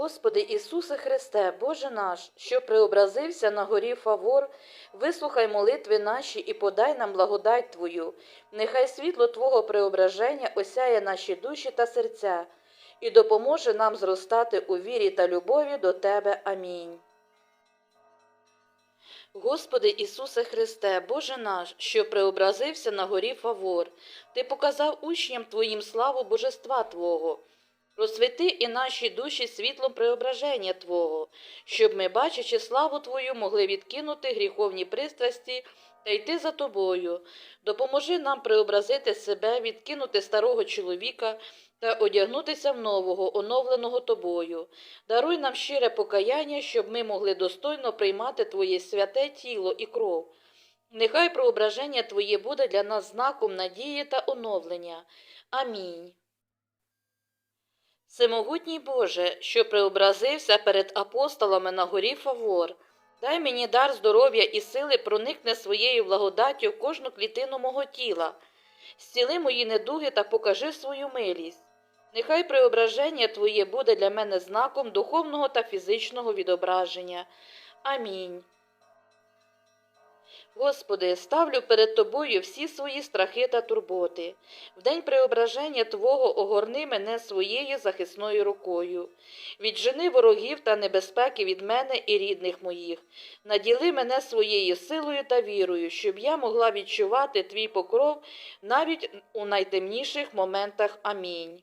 Господи Ісусе Христе, Боже наш, що преобразився на горі Фавор, вислухай молитви наші і подай нам благодать Твою. Нехай світло Твого преображення осяє наші душі та серця і допоможе нам зростати у вірі та любові до Тебе. Амінь. Господи Ісусе Христе, Боже наш, що преобразився на горі Фавор, Ти показав учням Твоїм славу Божества Твого. Просвіти і наші душі світлом преображення Твого, щоб ми, бачачи славу Твою, могли відкинути гріховні пристрасті та йти за Тобою. Допоможи нам преобразити себе, відкинути старого чоловіка та одягнутися в нового, оновленого Тобою. Даруй нам щире покаяння, щоб ми могли достойно приймати Твоє святе тіло і кров. Нехай преображення Твоє буде для нас знаком надії та оновлення. Амінь. Всемогутній Боже, що преобразився перед апостолами на горі Фавор, дай мені дар здоров'я і сили проникне своєю благодаттю в кожну клітину мого тіла, зціли мої недуги та покажи свою милість. Нехай преображення Твоє буде для мене знаком духовного та фізичного відображення. Амінь. Господи, ставлю перед Тобою всі свої страхи та турботи. В день преображення Твого огорни мене своєю захисною рукою. Віджени ворогів та небезпеки від мене і рідних моїх. Наділи мене своєю силою та вірою, щоб я могла відчувати Твій покров навіть у найтемніших моментах. Амінь.